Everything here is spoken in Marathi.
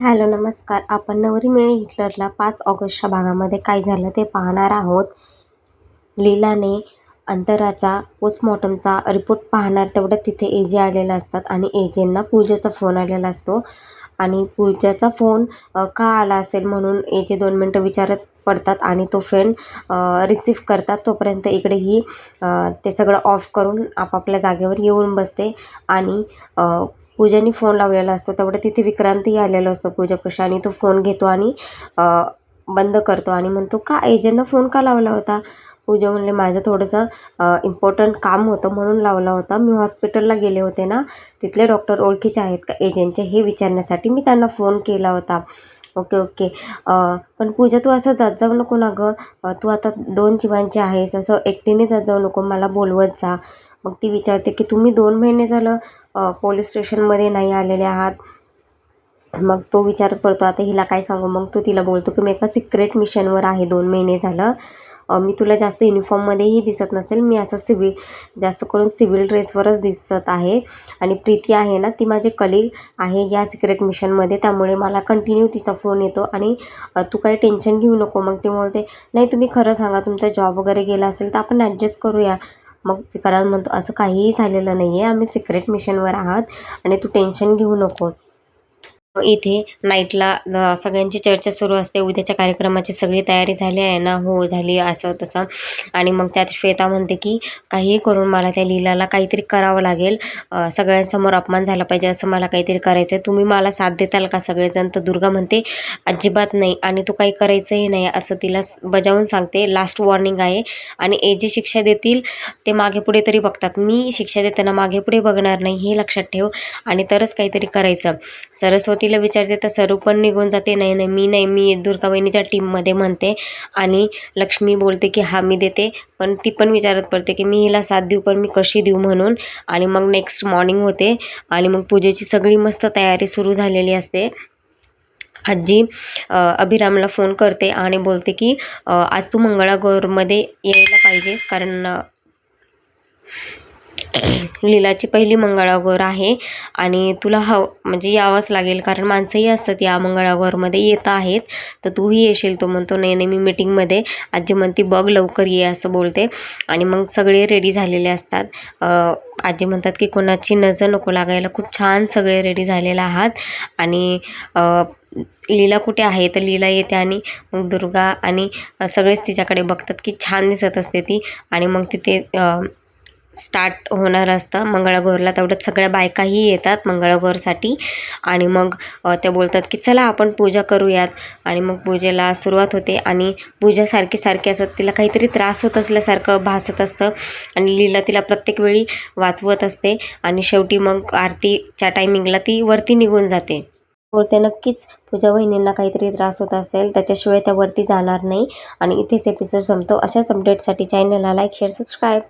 हॅलो नमस्कार. आपण नवरी मिळे हिटलरला पाच ऑगस्टच्या भागामध्ये काय झालं ते पाहणार आहोत. लीलाने अंतराचा पोस्टमॉर्टमचा रिपोर्ट पाहणार तेवढं तिथे एजे आलेले असतात आणि एजेंना पूजेचा फोन आलेला असतो. आणि पूजाचा फोन का आला असेल म्हणून एजे दोन मिनटं विचारत पडतात आणि तो फोन रिसीव करतात. तोपर्यंत इकडे ही ते सगळं ऑफ करून आपापल्या जागेवर येऊन बसते आणि पूजाने फोन लावलेला असतो. तेवढं तिथे विक्रांतही आलेला असतो पूजापाशी आणि तो फोन घेतो आणि बंद करतो आणि म्हणतो का एजंटनं फोन का लावला होता? पूजा म्हणले माझं थोडंसं इम्पॉर्टंट काम होतं म्हणून लावला होता. मी हॉस्पिटलला गेले होते ना तिथले डॉक्टर ओळखीचे आहेत का एजंटचे हे विचारण्यासाठी मी त्यांना फोन केला होता. Okay okay. पण पूजा तू असं जात जाऊ नको ना गं. तू आता दोन जीवांची आहेस. असं एकटीने जात जाऊ नको. मला बोलवत जा. मग ती विचारते की तुम्ही दोन महिने झालं पोलीस स्टेशनमध्ये नाही आलेले आहात. मग तो विचारत पडतो आता हिला काय सांगू? मग तो तिला बोलतो की मी एका सिक्रेट मिशनवर आहे दोन महिने झालं. मी तुला जास्त युनिफॉर्ममध्येही दिसत नसेल मी असं सिव्हिल जास्त करून सिव्हिल ड्रेसवरच दिसत आहे. आणि प्रीती आहे ना ती माझी कलिग आहे या सिक्रेट मिशनमध्ये त्यामुळे मला कंटिन्यू तिचा फोन येतो. आणि तू काही टेन्शन घेऊ नको. मग ते बोलते नाही तुम्ही खरं सांगा तुमचा जॉब वगैरे गेला असेल तर आपण ॲडजस्ट करूया. मग विक्रांत म्हणतो असं काहीही झालेलं नाही आहे आम्ही सिक्रेट मिशनवर आहात आणि तू टेन्शन घेऊ नको. इथे नाईटला सगळ्यांची चर्चा सुरू असते. उद्याच्या कार्यक्रमाची सगळी तयारी झाली आहे ना? हो झाली असं तसं. आणि मग त्यात श्वेता म्हणते की काहीही करून मला त्या लीलाला काहीतरी करावं लागेल. सगळ्यांसमोर अपमान झाला पाहिजे असं मला काहीतरी करायचं आहे तुम्ही मला साथ देताल का सगळेजण? तर दुर्गा म्हणते अजिबात नाही आणि तू काही करायचंही नाही असं तिला बजावून सांगते. लास्ट वॉर्निंग आहे आणि ए जे शिक्षा देतील ते मागे पुढे तरी बघतात. मी शिक्षा देताना मागे पुढे बघणार नाही हे लक्षात ठेव आणि तरच काहीतरी करायचं. सरस्वती सरस्वतीला विचारते तर सरू पण निघून जाते. नाही नाही मी नाही मी दुर्गा वहिनीच्या टीममध्ये म्हणते. आणि लक्ष्मी बोलते की हा मी देते. पण ती पण विचारत पडते की मी हिला साथ देऊ पण मी कशी देऊ म्हणून? आणि मग नेक्स्ट मॉर्निंग होते आणि मग पूजेची सगळी मस्त तयारी सुरू झालेली असते. आजी अभिरामला फोन करते आणि बोलते की आज तू मंगळागौरमध्ये यायला पाहिजेस कारण लीलाची पहिली मंगळागौर आहे आणि तुला हव म्हणजे यावंच लागेल कारण माणसंही असतात या मंगळागौरमध्ये येत आहेत. तर तूही येशील तो म्हणतो नाही नाही मी मीटिंगमध्ये आजी म्हणते बघ लवकर ये असं बोलते. आणि मग सगळे रेडी झालेले असतात. आजी म्हणतात की कोणाची नजर नको लागायला खूप छान सगळे रेडी झालेले आहात. आणि लीला कुठे आहे? तर लीला येते आणि मग दुर्गा आणि सगळेच तिच्याकडे बघतात की छान दिसत असते ती. आणि मग तिथे स्टार्ट होणार असतं. मंगळागौरला तेवढ्यात सगळ्या बायकाही येतात मंगळागौरसाठी. आणि मग ते त्या बोलतात की चला आपण पूजा करूयात. आणि मग पूजेला सुरुवात होते. आणि पूजा सारखी सारखी असत तिला काहीतरी त्रास होत असल्यासारखं भासत असतं. आणि लीला तिला प्रत्येक वेळी वाचवत असते. आणि शेवटी मग आरतीच्या टायमिंगला ती वरती निघून जाते. बोलते नक्कीच पूजा वहिनींना काहीतरी त्रास होत असेल. त्याच्याशिवाय त्या वरती जाणार नाही. आणि इथेच एपिसोड संपतो. अशाच अपडेटसाठी चॅनलला लाईक शेअर सबस्क्राईब